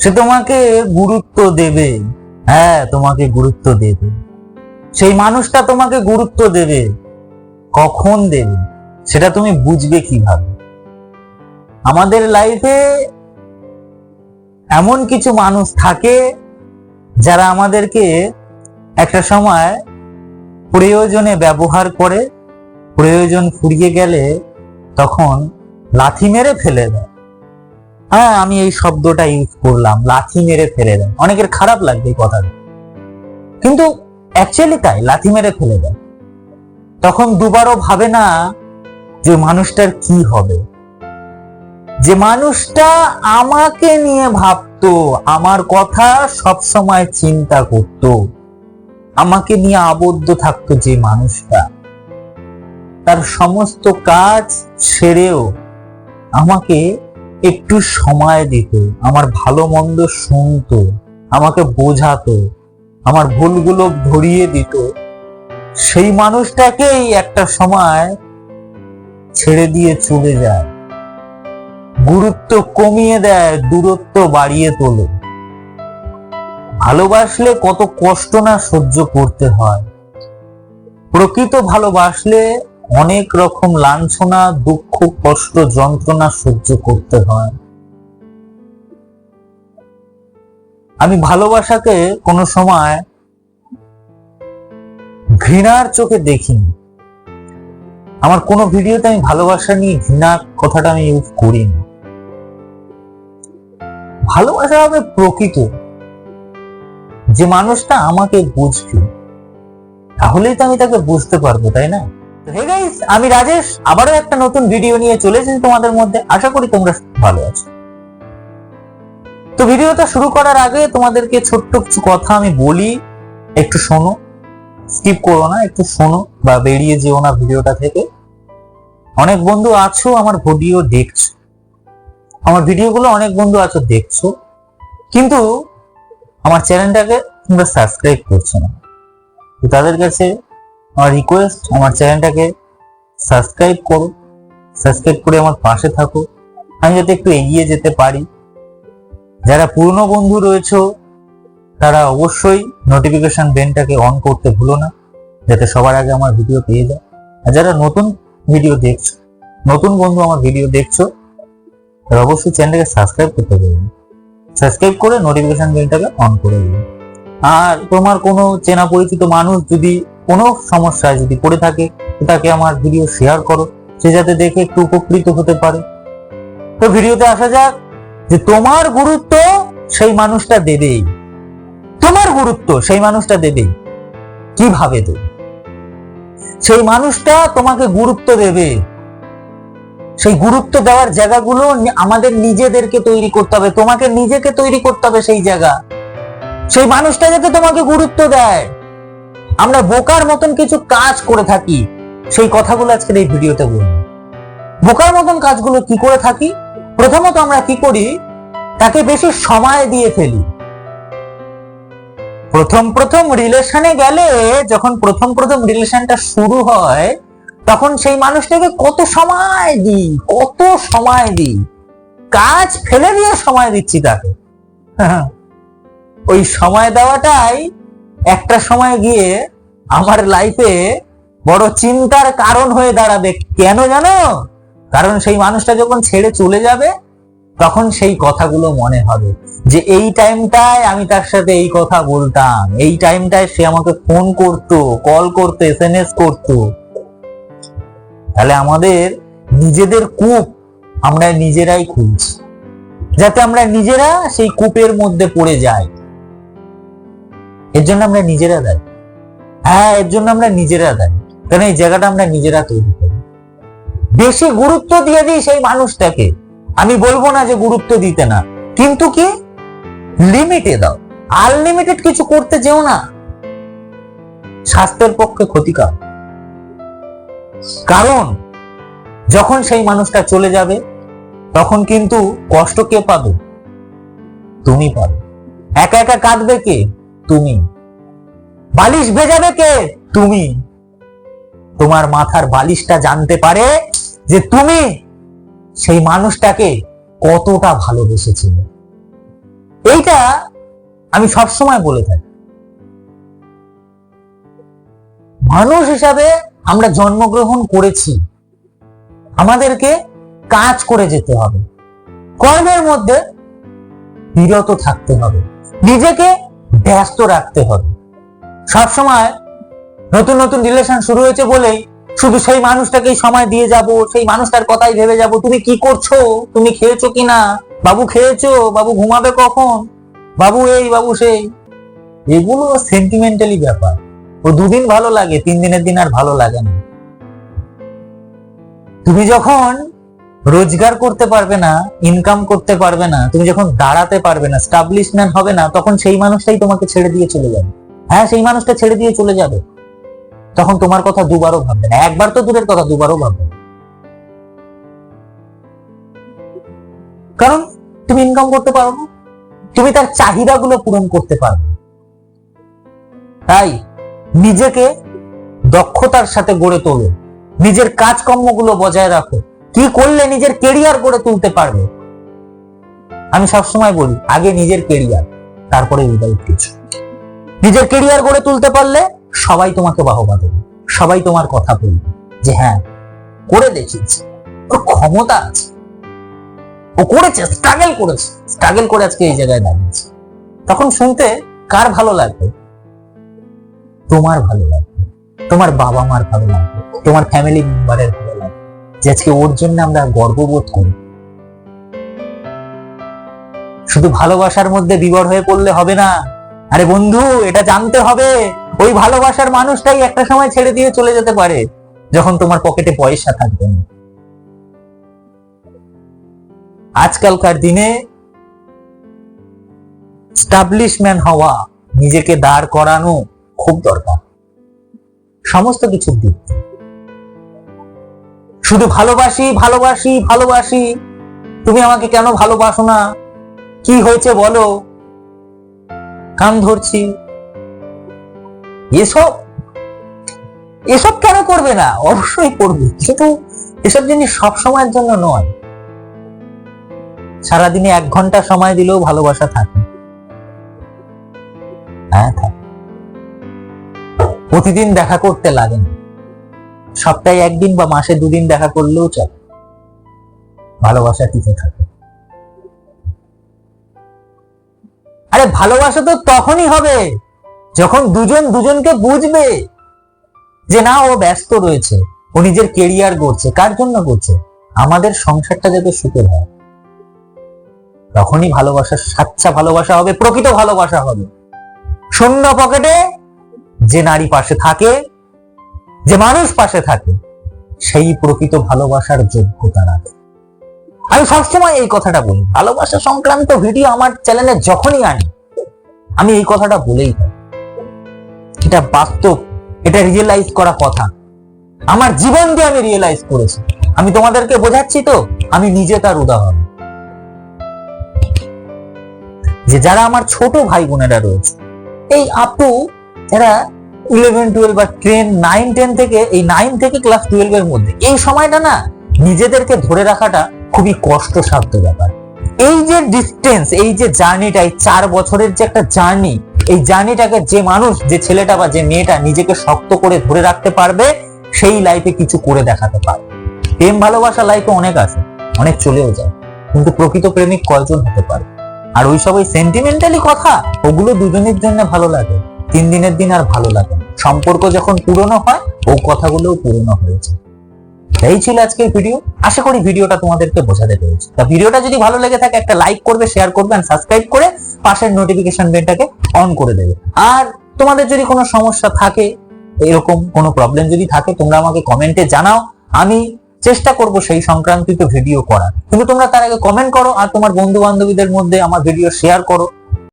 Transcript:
সে তোমাকে গুরুত্ব দেবে। হ্যাঁ তোমাকে গুরুত্ব দেবে। সেই মানুষটা তোমাকে গুরুত্ব দেবে। কখন দেবে, সেটা তুমি বুঝবে কীভাবে? আমাদের লাইফে এমন কিছু মানুষ থাকে যারা আমাদেরকে একটা সময় প্রয়োজনে ব্যবহার করে, প্রয়োজন ফুরিয়ে গেলে তখন লাথি মেরে ফেলে দেয়। হ্যাঁ আমি এই শব্দটা ইউজ করলাম, লাথি মেরে ফেলে দেয় অনেকের খারাপ লাগবে এই কথাটা। কিন্তু অ্যাকচুয়ালি তাই, লাথি মেরে ফেলে দেয় তখন দুবারও ভাবে না যে মানুষটার কি হবে। যে মানুষটা আমাকে নিয়ে ভাবতো, আমার কথা সব সময় চিন্তা করত। আমাকে নিয়ে আবদ্ধ থাকতো যে মানুষটা। তার সমস্ত কাজ ছেড়েও আমাকে একটু সময় দিত, আমার ভালো মন্দ শুনতো, আমাকে বোঝাতো, আমার ভুলগুলো ধরিয়ে দিত। সেই মানুষটাকেই একটা সময় ছেড়ে দিয়ে চলে যায়। গুরুত্ব কমিয়ে দেয়, দূরত্ব বাড়িয়ে তোলে। ভালোবাসলে কত কষ্ট না সহ্য করতে হয়। প্রকৃত ভালোবাসলে অনেক রকম লাঞ্ছনা, দুঃখ, কষ্ট, যন্ত্রণা সহ্য করতে হয়। আমি ভালোবাসাকে কোনো সময় ঘৃণার চোখে দেখিনি। আমার কোনো ভিডিওতে আমি ভালোবাসা নিয়ে ঘৃণা কথাটা আমি ইউজ করিনি। ভালোবাসা হবে প্রকৃত। যে মানুষটা আমাকে বুঝবে, তাহলেই তো আমি তাকে বুঝতে পারব, তাই না? হে গাইস আমি রাজেশ। আবারও একটা নতুন ভিডিও নিয়ে চলে এসেছি তোমাদের মধ্যে। আশা করি তোমরা ভালো আছো। তো ভিডিওটা শুরু করার আগে তোমাদেরকে ছোট্ট কিছু কথা আমি বলি। একটু শোনো। স্কিপ করো না, একটু শোনো বা বেরিয়ে যেও না ভিডিওটা থেকে। অনেক বন্ধু আছো, আমার ভিডিও দেখছ। আমার ভিডিওগুলো অনেক বন্ধু আছো, দেখছ। কিন্তু আমার চ্যানেলটাকে তোমরা সাবস্ক্রাইব করছ না। তাদের কাছে আমার রিকোয়েস্ট আমার চ্যানেলটাকে সাবস্ক্রাইব করো সাবস্ক্রাইব করে আমার পাশে থাকো। আমি যাতে একটু এগিয়ে যেতে পারি। যারা পুরনো বন্ধু রয়েছে, তারা অবশ্যই নোটিফিকেশন বেনটাকে অন করতে ভুলো না, যাতে সবার আগে আমার ভিডিও পেয়ে যায়। আর যারা নতুন ভিডিও দেখছ, নতুন বন্ধু আমার ভিডিও দেখছ, তারা অবশ্যই চ্যানেলটাকে সাবস্ক্রাইব করতে পারবেন সাবস্ক্রাইব করে নোটিফিকেশন বেলটাকে অন করে দিন আর তোমার কোনো চেনা পরিচিত মানুষ যদি কোনো সমস্যায় যদি পড়ে থাকে, তাকে আমার ভিডিও শেয়ার করো, সে যাতে দেখে একটু উপকৃত হতে পারে। তো ভিডিওতে আসা যাক যে তোমার গুরুত্ব সেই মানুষটা দেবেই। তোমার গুরুত্ব সেই মানুষটা দেবেই। কীভাবে দেবে? সেই মানুষটা তোমাকে গুরুত্ব দেবে। সেই গুরুত্ব দেওয়ার জায়গাগুলো আমাদের নিজেদেরকে তৈরি করতে হবে, তোমাকে নিজেকে তৈরি করতে হবে সেই জায়গা। সেই মানুষটা যাতে তোমাকে গুরুত্ব দেয়। আমরা বোকার মতন কিছু কাজ করে থাকি। সেই কথাগুলো আজকের এই ভিডিওতে বলব। বোকার মতন কাজগুলো কি করে থাকি? প্রথমত আমরা কি করি? তাকে বেশি সময় দিয়ে ফেলি। প্রথম প্রথম রিলেশনে গেলে, যখন প্রথম প্রথম রিলেশনটা শুরু হয়, তখন সেই মানুষটাকে কত সময় দিই? কত সময় দিই? কাজ ফেলে দিয়ে সময় দিচ্ছি তাকে। ওই সময় দেওয়াটাই একটা সময় গিয়ে আমার লাইফে বড় চিন্তার কারণ হয়ে দাঁড়াবে। কেন জানো? কারণ সেই মানুষটা যখন ছেড়ে চলে যাবে, তখন সেই কথাগুলো মনে হবে যে, এই টাইমটায় আমি তার সাথে এই কথা বলতাম। এই টাইমটায় সে আমাকে ফোন করতো কল করতো এস এম এস করতো। তাহলে আমাদের নিজেদের কূপ আমরা নিজেরাই খুঁজছি। যাতে আমরা নিজেরা সেই কূপের মধ্যে পড়ে যাই। এর জন্য আমরা নিজেরা দেয়। হ্যাঁ এর জন্য আমরা নিজেরা দেয়। কারণ এই জায়গাটা আমরা নিজেরা তৈরি করি। বেশি গুরুত্ব দিয়ে দিই সেই মানুষটাকে। আমি বলব না যে গুরুত্ব দিতে না। কিন্তু কি? লিমিটে দাও। আনলিমিটেড কিছু করতে যেও না। স্বাস্থ্যের পক্ষে ক্ষতিকর। কারণ, যখন সেই মানুষটা চলে যাবে, তখন কিন্তু কষ্ট কে পাবে? তুমি পাবে। একা একা কাঁদবে কে? তুমি। বালিশ ভেজাবে কে? তুমি। তোমার মাথার বালিশটা জানতে পারে যে তুমি সেই মানুষটাকে কতটা ভালোবেসেছিলে। এইটা আমি সবসময় বলে থাকি। মানুষ হিসাবে আমরা জন্মগ্রহণ করেছি। আমাদেরকে কাজ করে যেতে হবে। কর্মের মধ্যে বিরত থাকতে হবে। নিজেকে ব্যস্ত রাখতে হবে। সবসময় নতুন নতুন রিলেশন শুরু হয়েছে বলেই শুধু সেই মানুষটাকেই সময় দিয়ে যাব, সেই মানুষটার কথাই ভেবে যাব, তুমি কি করছ? তুমি খেয়েছো কিনা? বাবু খেয়েছো? বাবু ঘুমাবে কখন? বাবু এই, বাবু সেই। এগুলো সেন্টিমেন্টালি ব্যাপার। ও দুদিন ভালো লাগে, তিন দিনের দিন আর ভালো লাগে না। তুমি যখন রোজগার করতে পারবে না ইনকাম করতে পারবে না, তুমি যখন দাঁড়াতে পারবে না স্টাবলিশমেন্ট হবে না, তখন সেই মানুষটাই তোমাকে ছেড়ে দিয়ে চলে যাবে। হ্যাঁ সেই মানুষটা ছেড়ে দিয়ে চলে যাবে। তখন তোমার কথা দুবারও ভাববে না। একবার তো দূরের কথা, দুবারও ভাববে কারণ তুমি ইনকাম করতে পারো না। তুমি তার চাহিদাগুলো পূরণ করতে পারবে তাই নিজেকে দক্ষতার সাথে গড়ে তোলো। নিজের কাজকর্মগুলো বজায় রাখো। কি করলে নিজের কেরিয়ার গড়ে তুলতে পারবে? আমি সবসময় বলি, আগে নিজের কেরিয়ার তারপরে উইদাউট কিছু নিজের কেরিয়ার গড়ে তুলতে পারলে সবাই তোমাকে বাহবা দেবে, সবাই তোমার কথা বলবে যে হ্যাঁ করে দেখিয়েছে, ওর ক্ষমতা আছে। ও করেছে স্ট্রাগল করেছে স্ট্রাগল করে আজকে এই জায়গায় দাঁড়িয়েছে। তখন শুনতে কার ভালো লাগবে? তোমার ভালো লাগবে, তোমার বাবা মার ভালো লাগবে, তোমার ফ্যামিলি মেম্বারের ভালো যে ওর জন্য আমরা গর্ববোধ করি। শুধু ভালোবাসার মধ্যে বিবর হয়ে পড়লে হবে না। আরে বন্ধু, এটা জানতে হবে, ওই ভালোবাসার মানুষটাই একটা সময় ছেড়ে দিয়ে চলে যেতে পারে, যখন তোমার পকেটে পয়সা থাকবে না। আজকালকার দিনে স্টাবলিশমেন্ট হওয়া, নিজেকে দাঁড় করানো খুব দরকার। সমস্ত কিছুর দিক। শুধু ভালোবাসি ভালোবাসি ভালোবাসি। তুমি আমাকে কেন ভালোবাসো না? কি হয়েছে বলো? কান ধরছি। এসব? এসব কেন করবে না? অবশ্যই করবে। কিন্তু এসব জিনিস সব সময়ের জন্য নয়। সারাদিনে এক ঘণ্টা সময় দিলেও ভালোবাসা থাকে। হ্যাঁ প্রতিদিন দেখা করতে লাগে না। সপ্তাহে একদিন বা মাসে দুদিন দেখা করলেও চলে। ভালোবাসা টিকে থাকে। আরে ভালোবাসা তো তখনই হবে যখন দুজন দুজনকে বুঝবে যে না, ও ব্যস্ত রয়েছে, ও নিজের কেরিয়ার করছে কার জন্য করছে আমাদের সংসারটা যাতে সুখের হয়। তখনই ভালোবাসা, সাচ্চা ভালোবাসা হবে, প্রকৃত ভালোবাসা হবে। শূন্য পকেটে যে নারী পাশে থাকে যে মানুষ পাশে থাকে, সেই প্রকৃত ভালোবাসার যোগ্যতা রাখে। আমি সবসময় এই কথাটা বলি, ভালোবাসা সংক্রান্ত ভিডিও আমার চ্যানেলে যখনই আনি আমি এই কথাটা বলেই থাকি। এটা বাস্তব, এটা রিয়েলাইজ করা কথা। আমার জীবন দিয়ে আমি রিয়েলাইজ করেছি। আমি তোমাদেরকে বোঝাচ্ছি তো, আমি নিজে তার উদাহরণ। যে যারা আমার ছোট ভাই বোনেরা রয়েছে, এই আপু যারা ইলেভেন টুয়েলভ বা টেন নাইন টেন থেকে, এই নাইন থেকে ক্লাস টুয়েলভ এর মধ্যে, এই সময়টা না নিজেদেরকে ধরে রাখাটা খুবই কষ্টসাধ্য ব্যাপার। এই যে ডিস্টেন্স এই যে জার্নিটা এই চার বছরের যে একটা জার্নি এই জার্নিটাকে যে মানুষ, যে ছেলেটা বা যে মেয়েটা নিজেকে শক্ত করে ধরে রাখতে পারবে, সেই লাইফে কিছু করে দেখাতে পারবে। প্রেম ভালোবাসা লাইফে অনেক আছে, অনেক চলেও যায়, কিন্তু প্রকৃত প্রেমিক কয়জন হতে পারে? আর ওই সব ওই সেন্টিমেন্টালি কথা, ওগুলো দুজনের জন্য ভালো লাগে। তিন দিনের দিন আর ভালো লাগে না। সম্পর্ক যখন পুরনো হয়, ও কথাগুলোও পুরনো হয়েছে এই ছিল আজকের ভিডিও আশা করি ভিডিওটা তোমাদেরকে বোঝাতে পেরেছি। তা ভিডিওটা যদি ভালো লেগে থাকে, একটা লাইক করবে শেয়ার করবে আর সাবস্ক্রাইব করে পাশের নোটিফিকেশন বেলটাকে অন করে দেবে। আর তোমাদের যদি কোনো সমস্যা থাকে, এরকম কোনো প্রবলেম যদি থাকে, তোমরা আমাকে কমেন্টে জানাও। আমি চেষ্টা করব সেই সংক্রান্তিত ভিডিও করার। কিন্তু তোমরা তার আগে কমেন্ট করো আর তোমার বন্ধু বান্ধবীদের মধ্যে আমার ভিডিও শেয়ার করো।